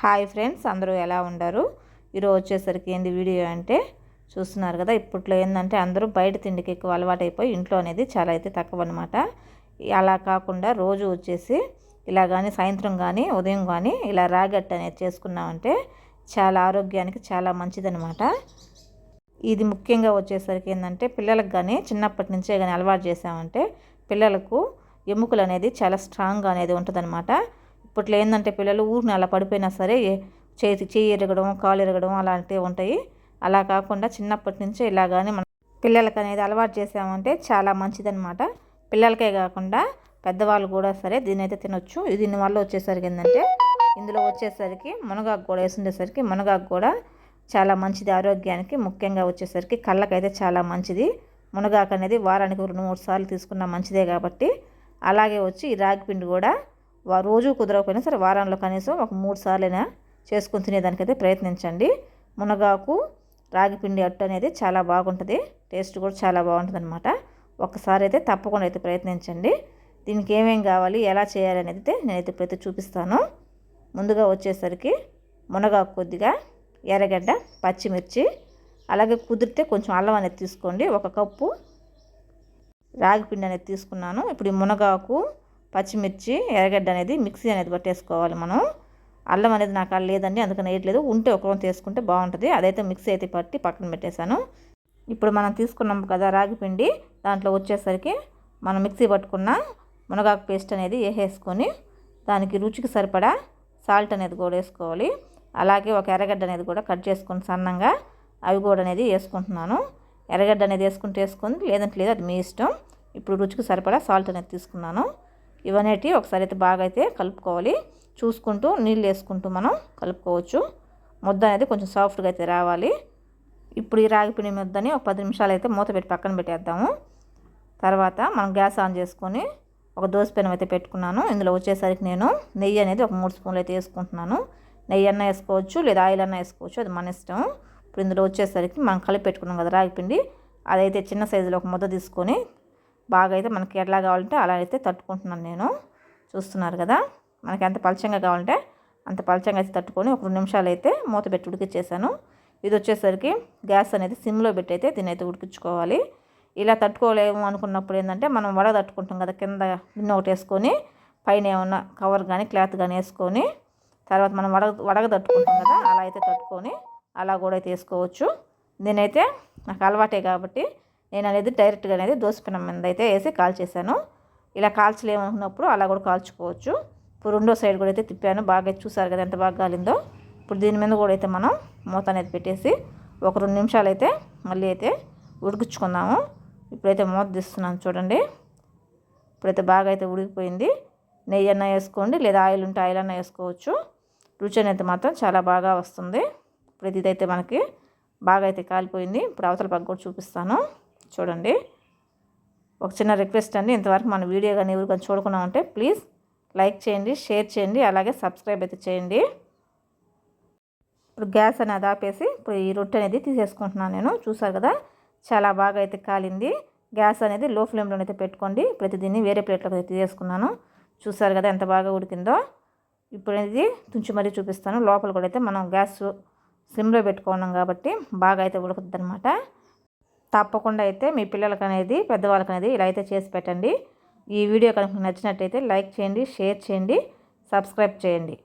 Hi friends అందరూ ఎలా ఉండరు? ఈరోజు వచ్చేసరికి ఏంది వీడియో అంటే చూస్తున్నారు కదా ఇప్పట్లో ఏంటంటే అందరూ బయట తిండికి ఎక్కువ అలవాటు అయిపోయి ఇంట్లో అనేది చాలా అయితే తక్కువ అనమాట అలా కాకుండా రోజు వచ్చేసి ఇలా కానీ సాయంత్రం కానీ ఉదయం కానీ ఇలా రాగట్టు అనేది చేసుకున్నామంటే చాలా ఆరోగ్యానికి చాలా మంచిదనమాట ఇది ముఖ్యంగా వచ్చేసరికి ఏంటంటే పిల్లలకు కానీ చిన్నప్పటి నుంచే కానీ అలవాటు చేసామంటే పిల్లలకు ఎముకలు అనేది చాలా స్ట్రాంగ్గా అనేది ఉంటుందన్నమాట. ఇప్పట్లో ఏంటంటే పిల్లలు ఊరిని అలా పడిపోయినా సరే చేతి చేయి ఎరగడం కాలు ఎరగడం అలాంటివి ఉంటాయి. అలా కాకుండా చిన్నప్పటి నుంచే ఇలాగానే మనం పిల్లలకి అనేది అలవాటు చేసామంటే చాలా మంచిదనమాట పిల్లలకే కాకుండా పెద్దవాళ్ళు కూడా సరే దీని అయితే తినొచ్చు దీనివల్ల వచ్చేసరికి ఏంటంటే ఇందులో వచ్చేసరికి మునగాకు కూడా వేసుండేసరికి మునగాకు కూడా చాలా మంచిది ఆరోగ్యానికి ముఖ్యంగా వచ్చేసరికి కళ్ళకైతే చాలా మంచిది. మునగాకు అనేది వారానికి రెండు మూడు సార్లు తీసుకున్న మంచిదే కాబట్టి అలాగే వచ్చి ఈ రాగి పిండి కూడా రోజు కుదరకపోయినా సరే వారంలో కనీసం ఒక మూడు సార్లైనా చేసుకుని తినేదానికైతే ప్రయత్నించండి. మునగాకు రాగి పిండి అట్టు అనేది చాలా బాగుంటుంది. టేస్ట్ కూడా చాలా బాగుంటుంది అనమాట ఒకసారి అయితే తప్పకుండా అయితే ప్రయత్నించండి. దీనికి ఏమేమి కావాలి ఎలా చేయాలి అనేది అయితే నేనైతే ప్రతి చూపిస్తాను. ముందుగా వచ్చేసరికి మునగాకు కొద్దిగా ఎర్రగడ్డ పచ్చిమిర్చి అలాగే కుదిరితే కొంచెం అల్లం అనేది తీసుకోండి. ఒక కప్పు రాగి పిండి అనేది తీసుకున్నాను. ఇప్పుడు ఈ మునగాకు పచ్చిమిర్చి ఎర్రగడ్డ అనేది మిక్సీ అనేది పట్టేసుకోవాలి మనం. అల్లం అనేది నాకు లేదండి అందుకని వేయట్లేదు. ఉంటే ఒక తీసుకుంటే బాగుంటుంది. అదైతే మిక్సీ అయితే పట్టి పక్కన పెట్టేశాను. ఇప్పుడు మనం తీసుకున్నాం కదా రాగి పిండి దాంట్లో వచ్చేసరికి మనం మిక్సీ పట్టుకున్న మునగాకు పేస్ట్ అనేది వేసేసుకొని దానికి రుచికి సరిపడా సాల్ట్ అనేది కూడా వేసుకోవాలి. అలాగే ఒక ఎర్రగడ్డ అనేది కూడా కట్ చేసుకొని సన్నంగా అవి కూడా అనేది వేసుకుంటున్నాను. ఎర్రగడ్డ అనేది వేసుకుంటే వేసుకుంది లేదంటే లేదు అది మీ ఇష్టం. ఇప్పుడు రుచికి సరిపడా సాల్ట్ అనేది తీసుకున్నాను. ఇవన్నీ ఒకసారి అయితే బాగా అయితే కలుపుకోవాలి. చూసుకుంటూ నీళ్ళు వేసుకుంటూ మనం కలుపుకోవచ్చు. ముద్ద అనేది కొంచెం సాఫ్ట్గా అయితే రావాలి. ఇప్పుడు ఈ రాగిపిండి ముద్దని ఒక పది నిమిషాలు అయితే మూత పెట్టి పక్కన పెట్టేద్దాము. తర్వాత మనం గ్యాస్ ఆన్ చేసుకొని ఒక దోశ పెనం అయితే పెట్టుకున్నాను. ఇందులో వచ్చేసరికి నేను నెయ్యి అనేది ఒక మూడు స్పూన్లు అయితే వేసుకుంటున్నాను. నెయ్యి అన్న వేసుకోవచ్చు లేదా ఆయిల్ అన్న వేసుకోవచ్చు అది మన ఇష్టం. ఇప్పుడు ఇందులో వచ్చేసరికి మనం కలిపి పెట్టుకున్నాం కదా రాగిపిండి అదైతే చిన్న సైజులో ఒక ముద్ద తీసుకొని బాగా అయితే మనకి ఎలా కావాలంటే అలా అయితే తట్టుకుంటున్నాను నేను. చూస్తున్నారు కదా? మనకి ఎంత పలచంగా కావాలంటే అంత పలచంగా అయితే తట్టుకొని ఒక రెండు నిమిషాలు అయితే మూత పెట్టి ఉడికిచ్చేసాను. ఇది వచ్చేసరికి గ్యాస్ అనేది సిమ్లో పెట్టి అయితే దీన్ని అయితే ఉడికించుకోవాలి. ఇలా తట్టుకోలేము అనుకున్నప్పుడు ఏంటంటే మనం వడ తట్టుకుంటాం కదా కింద గిన్నె ఒకటి వేసుకొని పైన ఏమన్నా కవర్ కానీ క్లాత్ కానీ వేసుకొని తర్వాత మనం వడగ వడగ తట్టుకుంటాం కదా అలా అయితే తట్టుకొని అలా కూడా అయితే వేసుకోవచ్చు. నేనైతే నాకు అలవాటే కాబట్టి నేను అనేది డైరెక్ట్గా అనేది దోసపెనం మీద అయితే వేసి కాల్చేసాను ఇలా కాల్చలేమనుకున్నప్పుడు అలా కూడా కాల్చుకోవచ్చు. ఇప్పుడు రెండో సైడ్ కూడా అయితే తిప్పాను. బాగా చూసారు కదా ఎంత బాగా కాలిందో. ఇప్పుడు దీని మీద కూడా అయితే మనం మూత అనేది పెట్టేసి ఒక రెండు నిమిషాలు అయితే మళ్ళీ అయితే ఉడికించుకుందాము. ఇప్పుడైతే మూత తీస్తున్నాను చూడండి. ఇప్పుడైతే బాగా అయితే ఉడికిపోయింది. నెయ్యి అన్న వేసుకోండి లేదా ఆయిల్ ఉంటే ఆయిల్ అన్న వేసుకోవచ్చు. రుచి అనేది మాత్రం చాలా బాగా వస్తుంది. ఇప్పుడు ఇదైతే మనకి బాగా అయితే కాలిపోయింది. ఇప్పుడు అవతల పక్క కూడా చూపిస్తాను. చూడండి. ఒక చిన్న రిక్వెస్ట్ అండి ఇంతవరకు మన వీడియో కానీ ఎవరు కానీ చూడకుండా ఉంటే ప్లీజ్ లైక్ చేయండి షేర్ చేయండి అలాగే సబ్స్క్రైబ్ అయితే చేయండి. ఇప్పుడు గ్యాస్ అనేది ఆపేసి ఇప్పుడు ఈ రొట్టె అనేది తీసేసుకుంటున్నాను నేను. చూసారు కదా చాలా బాగా అయితే కాలింది. గ్యాస్ అనేది లో ఫ్లేమ్లో అయితే పెట్టుకోండి. ప్రతి దీన్ని వేరే ప్లేట్లోకి అయితే తీసేసుకున్నాను. చూసారు కదా ఎంత బాగా ఉడికిందో. ఇప్పుడు అనేది తుంచి మరీ చూపిస్తాను. లోపల కూడా అయితే మనం గ్యాస్ సిమ్లో పెట్టుకున్నాం కాబట్టి బాగా అయితే ఉడుకుతుంది అనమాట తప్పకుండా అయితే మీ పిల్లలకి అనేది పెద్దవాళ్ళకి అనేది ఇలా అయితే చేసి పెట్టండి. ఈ వీడియో కనుక నచ్చినట్టయితే లైక్ చేయండి షేర్ చేయండి సబ్స్క్రైబ్ చేయండి.